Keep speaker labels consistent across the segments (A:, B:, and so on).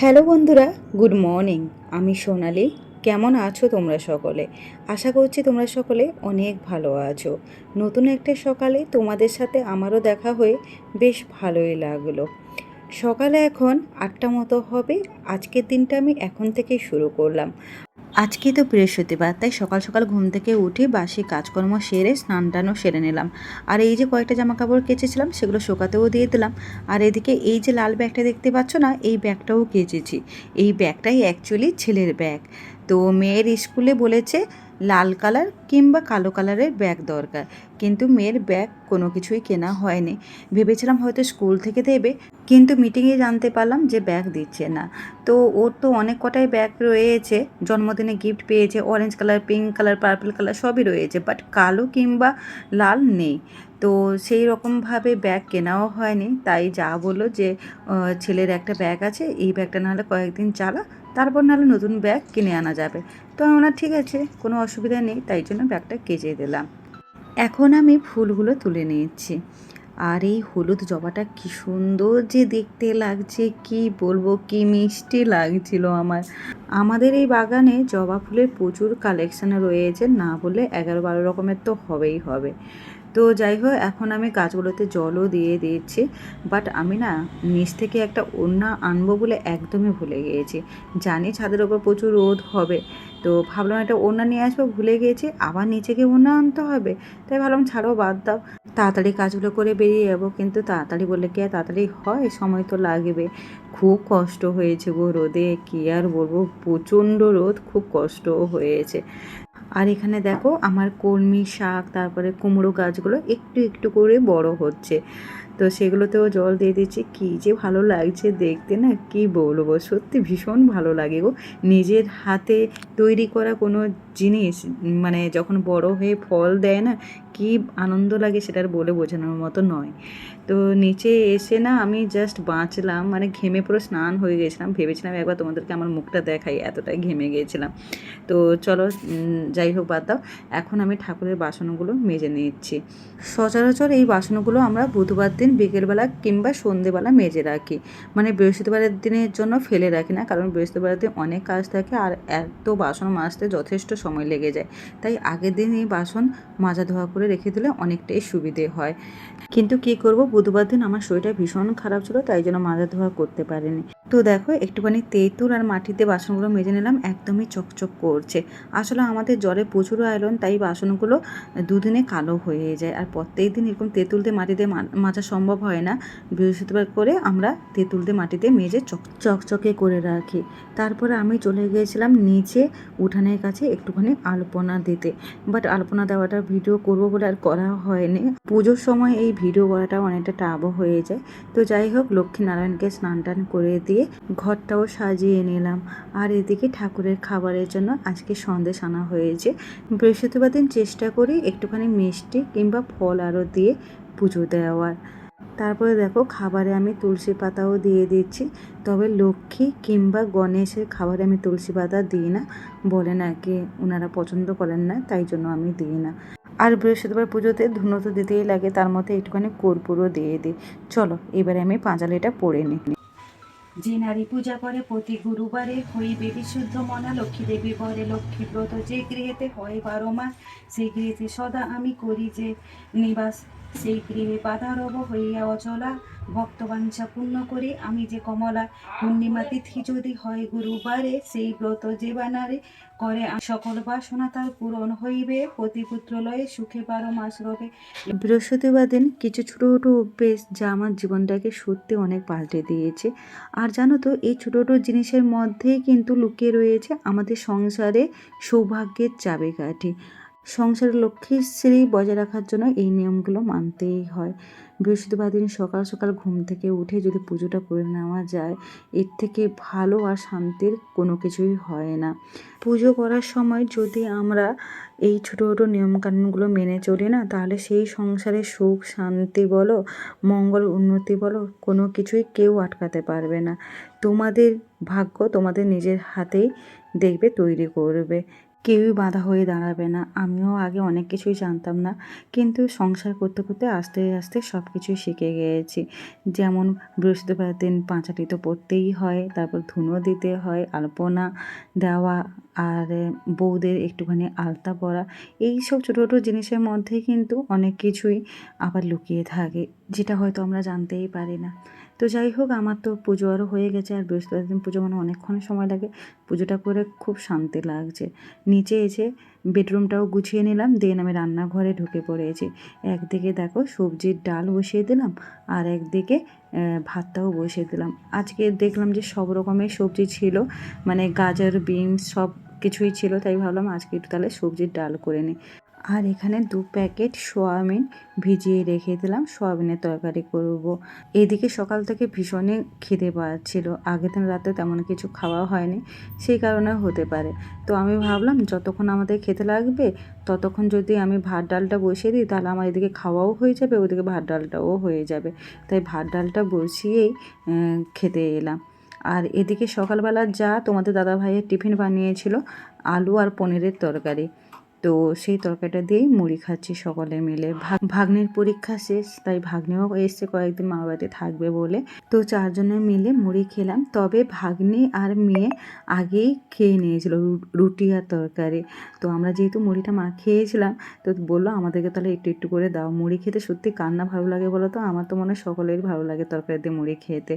A: Hello বন্ধুরা, good morning. আমি সোনালি। কেমন আছো তোমরা সকলে? আশা করছি তোমরা সকলে অনেক ভালো আছো। নতুন একটা সকালে তোমাদের সাথে আমারও দেখা হয়ে বেশ ভালোই লাগল। সকালে এখন আটটা মতো হবে। আজকের দিনটা আমি এখন থেকে শুরু করলাম। আজকে তো বৃহস্পতিবার, তাই সকাল সকাল ঘুম থেকে উঠে বাসি কাজকর্ম সেরে স্নান টানও সেরে নিলাম। আর এই যে কয়েকটা জামা কাপড় কেচেছিলাম, সেগুলো শোকাতেও দিয়ে দিলাম। আর এদিকে এই যে লাল ব্যাগটা দেখতে পাচ্ছ না, এই ব্যাগটাও কেচেছি। এই ব্যাগটাই অ্যাকচুয়ালি ছেলের ব্যাগ। তো মেয়ের স্কুলে বলেছে লাল কালার কিংবা কালো কালারের ব্যাগ দরকার। কিন্তু মেয়ের ব্যাগ কোনো কিছুই কেনা হয়নি। ভেবেছিলাম হয়তো স্কুল থেকে দেবে, কিন্তু মিটিংয়ে জানতে পারলাম যে ব্যাগ দিচ্ছে না। তো ওর তো অনেক কটাই ব্যাগ রয়েছে। জন্মদিনে গিফট পেয়েছে orange colour pink colour purple colour সবই রয়েছে বাট কালো কিংবা লাল নেই। তো সেই রকমভাবে ব্যাগ কেনাও হয়নি। তাই যা বলল যে ছেলের একটা ব্যাগ আছে, এই ব্যাগটা নাহলে কয়েকদিন চালা তারপর নাহলে নতুন ব্যাগ কিনে আনা যাবে। তো আমরা ঠিক আছে, কোনো অসুবিধা নেই, তাই জন্য ব্যাগটা কেচে দিলাম। এখন আমি ফুলগুলো তুলে নিয়েছি। আর এই হলুদ জবাটা কি সুন্দর যে দেখতে লাগছে, কি বলব, কি মিষ্টি লাগছিল আমার। আমাদের এই বাগানে জবা ফুলের প্রচুর কালেকশন রয়েছে, না বলে এগারো বারো রকমের তো হবেই হবে। তো যাই হোক, এখন আমি গাছগুলোতে জলও দিয়ে দিয়েছি। বাট আমি না নিচ থেকে একটা ওড়না আনব বলে একদমই ভুলে গিয়েছি। জানি ছাদের ওপর প্রচুর রোদ হবে। তো ভাবলাম একটা ওড়না নিয়ে আসব, ভুলে গিয়েছি। আবার নিচে গিয়ে ওড়না আনতে হবে। তাই ভাবলাম ছাড়ো, বাদ দাও। তাড়াতাড়ি কাজগুলো করে বেরিয়ে যাব। কিন্তু তাড়াতাড়ি বললে কি আর তাড়াতাড়ি হয়? সময় তো লাগবে। খুব কষ্ট হয়েছে গো রোদে। কী আর বলব? প্রচণ্ড রোদ, খুব কষ্টও হয়েছে। আর এখানে দেখো আমার কলমি শাক, তারপরে কুমড়ো গাছগুলো একটু একটু করে বড় হচ্ছে। তো সেগুলোতেও জল দিয়ে দিচ্ছি। কী যে ভালো লাগছে দেখতে না, কি বলব? সত্যি ভীষণ ভালো লাগে গো। নিজের হাতে তৈরি করা কোনো জিনিস মানে যখন বড় হয়ে ফল দেয় না, কি আনন্দ লাগে সেটার বলে বোঝানোর মতো নয়। তো নিচে এসে না আমি জাস্ট বাঁচলাম মানে ঘেমে পুরো স্নান হয়ে গেছিলাম। ভেবেছিলাম একবার তোমাদেরকে আমার মুখটা দেখাই, এতটাই ঘেমে গিয়েছিলাম তো চলো যাই হোক বাদ দাও। এখন আমি ঠাকুরের বাসনগুলো মেজে নিচ্ছি। সচরাচর এই বাসনগুলো আমরা বুধবার দিন বিকেলবেলা কিংবা সন্ধেবেলা মেজে রাখি। মানে বৃহস্পতিবারের দিনের জন্য ফেলে রাখি না, কারণ বৃহস্পতিবারের দিন অনেক কাজ থাকে আর এত বাসন মাজতে যথেষ্ট সময় লেগে যায়। তাই আগের দিন এই বাসন মাজা ধোয়া করে রেখে দিলে অনেকটাই সুবিধে হয়। কিন্তু কি করব? বুধবার দিন আমার শরীরটা ভীষণ খারাপ ছিল তাই জন্য মাজা ধোয়া করতে পারিনি। তো দেখো, একটুখানি তেঁতুল আর মাটিতে বাসনগুলো মেজে নিলাম, একদমই চকচক করছে। আসলে আমাদের জলে প্রচুর আয়রন, তাই বাসনগুলো দুদিনে কালো হয়ে যায়। আর প্রত্যেক দিন এরকম তেঁতুল দিয়ে মাটিতে মাজা সম্ভব হয় না। বৃহস্পতিবার করে আমরা তেঁতুল দিয়ে মাটিতে মেজে চক, চকচকে করে রাখি। তারপরে আমি চলে গিয়েছিলাম নিচে উঠানের কাছে একটুখানি আলপনা দিতে। বাট আলপনা দেওয়াটা ভিডিও করব বলে আর করা হয়নি। পুজোর সময় এই ভিডিও করাটা অনেকটা টাবও হয়ে যায়। তো যাই হোক, লক্ষ্মীনারায়ণকে স্নান টান করে দিয়ে ঘরটাও সাজিয়ে নিলাম। আর এদিকে ঠাকুরের খাবারের জন্য আজকে সন্দেশ আনা হয়েছে। বৃহস্পতিবার দিন চেষ্টা করি একটুখানি মিষ্টি কিংবা ফল আরও দিয়ে পুজো দেওয়ার। তারপরে দেখো খাবারে আমি তুলসী পাতাও দিয়ে দিচ্ছি। তবে লক্ষ্মী কিংবা গণেশের খাবারে আমি তুলসী পাতা দিই না। বলে না নাকি ওনারা পছন্দ করেন না, তাই জন্য আমি দিই না। আর বৃহস্পতিবার পুজোতে ধুনো তো দিতেই লাগে, তার মধ্যে একটুখানি কর্পূরও দিয়ে দিই। চলো, এবারে আমি পাঁচালিটা পড়ে নিই।
B: যে নারী পূজা করে প্রতি গুরুবারে হইবে বিশুদ্ধ মনা, লক্ষ্মী দেবী বরে লক্ষ্মী ব্রত যে গৃহেতে হয় বারো মাস, সেই গৃহেতে সদা আমি করি যে নিবাস সেই গৃহে বাধা রব হইয়া অচলা ভক্তবাঞ্ছা পূর্ণ করে, আমি যে কমলা পূর্ণিমা তিথি যদি হয় গুরুবারে, সেই ব্রত যে বানারে করে সকল বাসনা তার পূরণ হইবে। প্রতিপুত্র লয়ে সুখে বারো মাস রবে।
A: বৃহস্পতিবার দিন কিছু ছোটো ছোটো অভ্যেস যা আমার জীবনটাকে সত্যি অনেক পাল্টে দিয়েছে। আর জানো তো, এই ছোটো ছোটো জিনিসের মধ্যেই কিন্তু লুকিয়ে রয়েছে আমাদের সংসারে সৌভাগ্যের চাবিকাঠি। সংসারের লক্ষ্মীশ্রী বজায় রাখার জন্য এই নিয়মগুলো মানতেই হয়। বৃহস্পতিবার দিন সকাল সকাল ঘুম থেকে উঠে যদি পুজোটা করে নেওয়া যায়, এর থেকে ভালো আর শান্তির কোনো কিছুই হয় না। পুজো করার সময় যদি আমরা এই ছোটো ছোটো নিয়মকানুনগুলো মেনে চলি না, তাহলে সেই সংসারে সুখ, শান্তি বলো, মঙ্গল, উন্নতি বলো, কোনো কিছুই কেউ আটকাতে পারবে না। তোমাদের ভাগ্য তোমাদের নিজের হাতেই দেখবে, তৈরি করবে। কেউই বাধা হয়ে দাঁড়াবে না। আমিও আগে অনেক কিছুই জানতাম না, কিন্তু সংসার করতে করতে আস্তে আস্তে সব কিছুই শিখে গিয়েছি। যেমন বৃহস্পতিবার দিন পাঁচাটি তো পড়তেই হয়, তারপর ধুনো দিতে হয়, আলপনা দেওয়া, আর বউদের একটুখানি আলতা পরা এই সব ছোটো ছোটো জিনিসের মধ্যে কিন্তু অনেক কিছুই আবার লুকিয়ে থাকে, যেটা হয়তো আমরা জানতেই পারি না। তো যাই হোক, আমার তো পুজো আরও হয়ে গেছে আর বৃহস্পতিবার দিন পুজো মানে অনেকক্ষণ সময় লাগে। পুজোটা করে খুব শান্তি লাগছে। নিচে এসে বেডরুমটাও গুছিয়ে নিলাম, দেন আমি রান্নাঘরে ঢুকে পড়েছি। একদিকে দেখো সবজির ডাল বসিয়ে দিলাম, আর একদিকে ভাতটাও বসিয়ে দিলাম। আজকে দেখলাম যে সব রকমের সবজি ছিল মানে গাজর, বিনস সব কিছুই ছিল, তাই ভাবলাম আজকে একটু তাহলে সবজির ডাল করে নিই। আর এখানে দু প্যাকেট সোয়াবিন ভিজিয়ে রেখে দিলাম। সোয়াবিনের তরকারি করব। এদিকে সকাল থেকে ভীষণই খিদে পাচ্ছিল। আগের দিন রাতে তেমন কিছু খাওয়া হয়নি, সেই কারণে হতে পারে। তো আমি ভাবলাম, যতক্ষণ আমাদের খেতে লাগবে, ততক্ষণ যদি আমি ভাত ডালটা বসিয়ে দিই, তাহলে আমার এদিকে খাওয়াও হয়ে যাবে, ওদিকে ভাত ডালটাও হয়ে যাবে। তাই ভাত ডালটা বসিয়েই খেতে এলাম। আর এদিকে সকালবেলা যা তোমাদের দাদা ভাইয়ের টিফিন বানিয়েছিল, আলু আর পনিরের তরকারি। তো সেই তরকারিটা দিয়েই মুড়ি খাচ্ছি সকলে মিলে। ভাগ ভাগ্নের পরীক্ষা শেষ, তাই ভাগ্নেও এসছে কয়েকদিন মা বাড়িতে থাকবে বলে। তো চারজনে মিলে মুড়ি খেলাম। তবে ভাগ্নে আর মেয়ে আগেই খেয়ে নিয়েছিল রুটি আর তরকারি। তো আমরা যেহেতু মুড়িটা মা খেয়েছিলাম, তো বলল আমাদেরকে তাহলে একটু একটু করে দাও। মুড়ি খেতে সত্যি কান্না ভালো লাগে বলো তো? আমার তো মনে হয় সকলের ভালো লাগে তরকারি দিয়ে মুড়ি খেতে।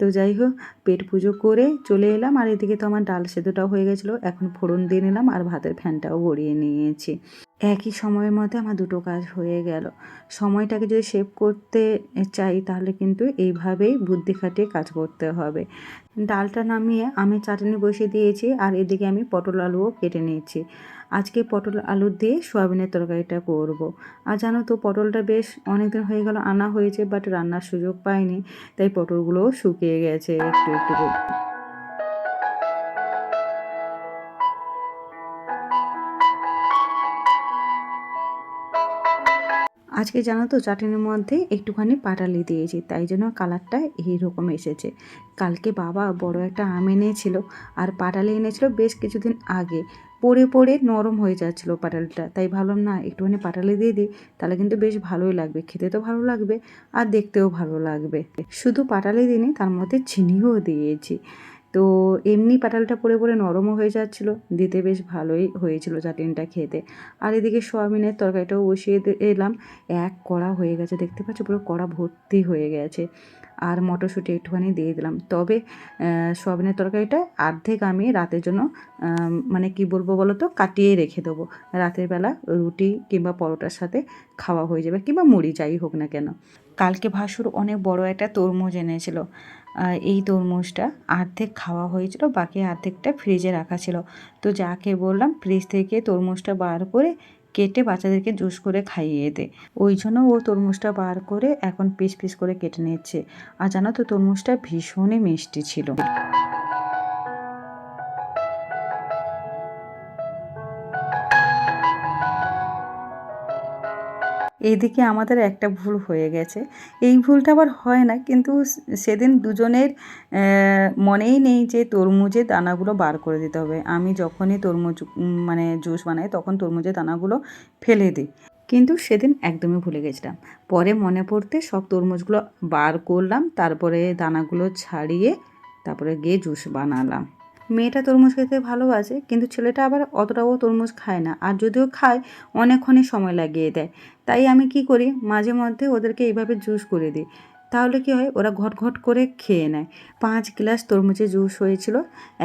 A: তো যাই হোক, পেট পুজো করে চলে এলাম। আর এদিকে তো আমার ডাল সেদ্ধটাও হয়ে গেছিল। এখন ফোড়ন দিয়ে নিলাম আর ভাতের ফ্যানটাও গড়িয়ে নিয়েছি। একই সময়ের মধ্যে আমার দুটো কাজ হয়ে গেল। সময়টাকে যদি সেভ করতে চাই, তাহলে কিন্তু এইভাবেই বুদ্ধি খাটিয়ে কাজ করতে হবে। ডালটা নামিয়ে আমি চাটনি বসিয়ে দিয়েছি। আর এদিকে আমি পটল আলুও কেটে নিয়েছি। আজকে পটল আলু দিয়ে সোয়াবিনের তরকারিটা করব। আর জানো তো, পটলটা বেশ অনেকদিন হয়ে গেল, আনা হয়েছে বাট রান্নার সুযোগ পাইনি, তাই পটলগুলোও শুকিয়ে গেছে একটু একটু আজকে জানো তো, চাটনির মধ্যে একটুখানি পাটালি দিয়েছি, তাই জন্য কালারটা এইরকম এসেছে। কালকে বাবা বড় একটা আম এনেছিল আর পাটালি এনেছিল বেশ কিছুদিন আগে। পড়ে পড়ে নরম হয়ে যাচ্ছিল পাটালিটা, তাই ভাবলাম না একটুখানি পাটালি দিয়ে দিই, তাহলে কিন্তু বেশ ভালোই লাগবে, খেতে তো ভালো লাগবে আর দেখতেও ভালো লাগবে। শুধু পাটালি দিইনি, তার মধ্যে চিনিও দিয়েছি। তো এমনি পাটালটা পরে পড়ে নরমও হয়ে যাচ্ছিল, দিতে বেশ ভালোই হয়েছিল চাটনিটা খেতে। আর এদিকে সোয়াবিনের তরকারিটাও বসিয়ে এলাম, এক কড়া হয়ে গেছে, দেখতে পাচ্ছ পুরো কড়া ভর্তি হয়ে গেছে। আর মটরশুঁটি একটুখানি দিয়ে দিলাম। তবে সোয়াবিনের তরকারিটা অর্ধেক আমি রাতের জন্য মানে কি বলব বলো তো, কাটিয়ে রেখে দেবো। রাতের বেলা রুটি কিংবা পরোটার সাথে খাওয়া হয়ে যাবে, কিংবা মুড়ি যাই হোক না কেন। কালকে ভাসুর অনেক বড় একটা তরমুজ এনেছিল। এই তরমুজটা অর্ধেক খাওয়া হয়েছিল, বাকি অর্ধেকটা ফ্রিজে রাখা ছিল। তো যাকে বললাম, ফ্রিজ থেকে তরমুজটা বার করে কেটে বাচ্চাদেরকে জুস করে খাইয়ে দে। ওই জন্য ও তরমুজটা বার করে এখন পিস পিস করে কেটে নিচ্ছে। আর জানো তো, তরমুজটা ভীষণই মিষ্টি ছিল। এদিকে আমাদের একটা ভুল হয়ে গেছে। এই ভুলটা আবার হয় না, কিন্তু সেদিন দুজনের মনেই নেই যে তরমুজের দানাগুলো বার করে দিতে হবে। আমি যখনই তরমুজ মানে জুস বানাই তখন তরমুজের দানাগুলো ফেলে দিই। কিন্তু সেদিন একদমই ভুলে গেছিলাম। পরে মনে পড়তে সব তরমুজগুলো বার করলাম, তারপরে দানাগুলো ছাড়িয়ে তারপরে গিয়ে জুস বানালাম। মেয়েটা তরমুজ খেতে ভালোবাসে, কিন্তু ছেলেটা আবার অতটাও তরমুজ খায় না। আর যদিও খায়, অনেকক্ষণই সময় লাগিয়ে দেয়। তাই আমি কি করি? মাঝে মধ্যে ওদেরকে এইভাবে জুস করে দিই। তাহলে কি হয়? ওরা ঘট ঘট করে খেয়ে নেয়। পাঁচ গ্লাস তরমুজের জুস হয়েছিল।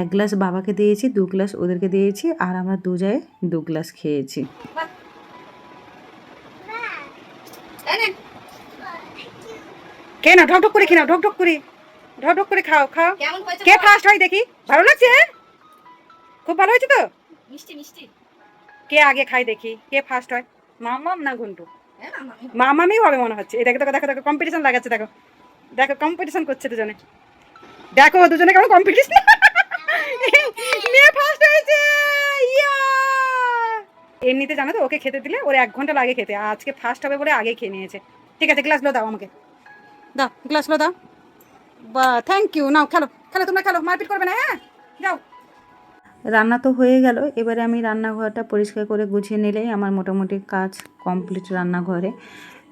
A: এক গ্লাস বাবাকে দিয়েছি দু গ্লাস ওদেরকে দিয়েছি আর আমরা দু জায় দু গ্লাস খেয়েছি।
B: কে না ঢক ঢক করে খেয়ে নাও ঢক ঢক করে। ঢক ঢক করে খাও খাও। কে ফার্স্ট হয় দেখি? ভালো লাগছে? খুব ভালো হয়েছে তো?
C: মিষ্টি মিষ্টি।
B: কে আগে খাই দেখি? কে ফার্স্ট হয়? মামাম না ঘন্টু?
C: মামা
B: মামামি হবে মনে হচ্ছে। দেখো দেখো দেখো দেখো কম্পিটিশন লাগাচ্ছে, দেখো। দেখো কম্পিটিশন করছে দুজনে। দেখো, দুজনে কেমন কম্পিটিশন মেয়ে ফার্স্ট হয়েছে! এমনিতে জানো তো, ওকে খেতে দিলে ওর এক ঘণ্টা লাগে খেতে। আজকে ফার্স্ট হবে বলে আগে খেয়ে নিয়েছে। ঠিক আছে গ্লাসগুলো দাও আমাকে। দাও গ্লাসগুলো দাও। বা থ্যাংক ইউ নাও, খেলো খেলো, তোমরা খেলো, মারপিট করবে না হ্যাঁ? যাও।
A: রান্না তো হয়ে গেল। এবারে আমি রান্নাঘরটা পরিষ্কার করে গুছিয়ে নিলেই আমার মোটামুটি কাজ কমপ্লিট রান্নাঘরে।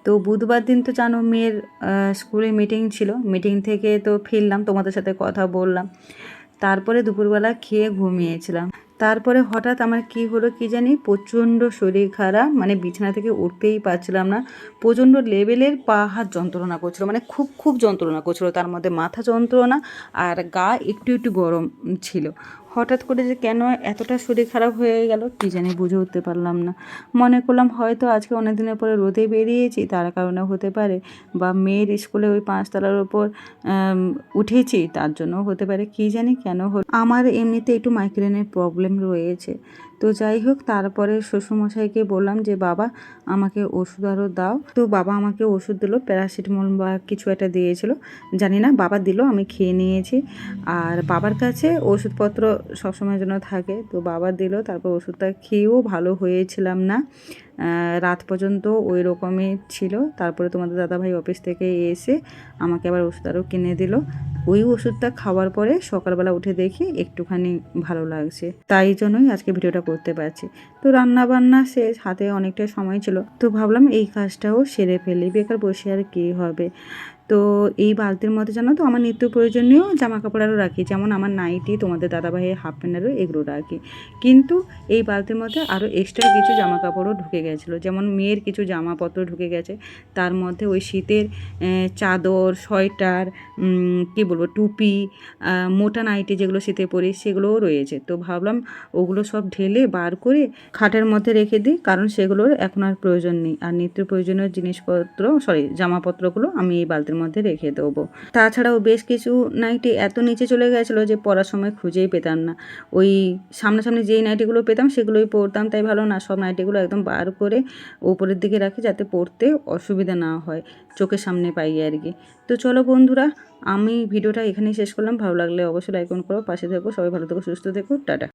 A: তো বুধবার দিন তো জানো মেয়ের স্কুলে মিটিং ছিল। মিটিং থেকে তো ফিরলাম, তোমাদের সাথে কথা বললাম। তারপরে দুপুরবেলা খেয়ে ঘুমিয়েছিলাম। তারপরে হঠাৎ আমার কি হলো কি জানি, প্রচণ্ড শরীর খারাপ মানে বিছানা থেকে উঠতেই পারছিলাম না। প্রচণ্ড লেভেলের পা হাত যন্ত্রণা করছিল মানে খুব খুব যন্ত্রণা করছিল। তার মধ্যে মাথা যন্ত্রণা আর গা একটু একটু গরম ছিল। হঠাৎ করে যে কেন এতটা শরীর খারাপ হয়ে গেল কি জানি বুঝে উঠতে পারলাম না। মনে করলাম হয়তো আজকে অনেক দিনের পরে রোদে বেরিয়েছি, তার কারণে হতে পারে বা মেয়ের স্কুলে ওই পাঁচতলার ওপর উঠেছি, তার জন্য হতে পারে, কি জানি কেন হলো। আমার এমনিতে একটু মাইগ্রেনের প্রবলেম রয়েছে। তো যাই হোক, তারপরে শ্বশুরমশাইকে বললাম যে, বাবা, আমাকে ওষুধ আরও দাও। তো বাবা আমাকে ওষুধ দিলো, প্যারাসিটামল বা কিছু একটা দিয়েছিল। জানি না, বাবা দিল, আমি খেয়ে নিয়েছি। আর বাবার কাছে ওষুধপত্র সবসময়ের জন্য থাকে। তো বাবা দিল, তারপর ওষুধটা খেয়েও ভালো হয়েছিলাম না। রাত পর্যন্ত ওই রকমই ছিল। তারপরে তোমাদের দাদাভাই অফিস থেকে এসে আমাকে আবার ওষুধ আরও কিনে দিল। ওই ওষুধটা খাওয়ার পরে সকালবেলা উঠে দেখি একটুখানি ভালো লাগছে। তাই জন্যই আজকে ভিডিওটা করতে পারছি। তো রান্না বান্না শেষ, হাতে অনেকটা সময় ছিল। তো ভাবলাম এই কাজটাও সেরে ফেলি, বেকার বসে আর কী হবে? তো এই বালতির মধ্যে জানো তো আমার নিত্য প্রয়োজনীয় জামা কাপড় আরও রাখি। যেমন আমার নাইটি, তোমাদের দাদাভাইয়ের হাফ প্যান্টারও এগুলো রাখি। কিন্তু এই বালতির মধ্যে আরও এক্সট্রা কিছু জামা কাপড়ও ঢুকে গেছিল। যেমন মেয়ের কিছু জামাপত্র ঢুকে গেছে। তার মধ্যে ওই শীতের চাদর, সোয়েটার কী বলব, টুপি মোটা নাইটি যেগুলো শীতে পরি সেগুলোও রয়েছে। তো ভাবলাম ওগুলো সব ঢেলে বার করে খাটের মধ্যে রেখে দিই, কারণ সেগুলোর এখন আর প্রয়োজন নেই। আর নিত্য প্রয়োজনীয় জিনিসপত্র সরি জামাপত্রগুলো আমি এই বালতির মধ্যে রেখে দেবো। তাছাড়াও বেশ কিছু নাইটি এত নিচে চলে গেছিল যে পড়ার সময় খুঁজেই পেতাম না। ওই সামনাসামনি যেই নাইটিগুলো পেতাম সেগুলোই পরতাম তাই ভালো না, সব নাইটিগুলো একদম বার করে উপরের দিকে রাখি যাতে পড়তে অসুবিধা না হয়, চোখের সামনে পাই আর কি। তো চলো বন্ধুরা, আমি ভিডিওটা এখানেই শেষ করলাম। ভালো লাগলে অবশ্যই লাইক করো পাশে থেকো, সবাই ভালো থেকো, সুস্থ থেকো, টাটা।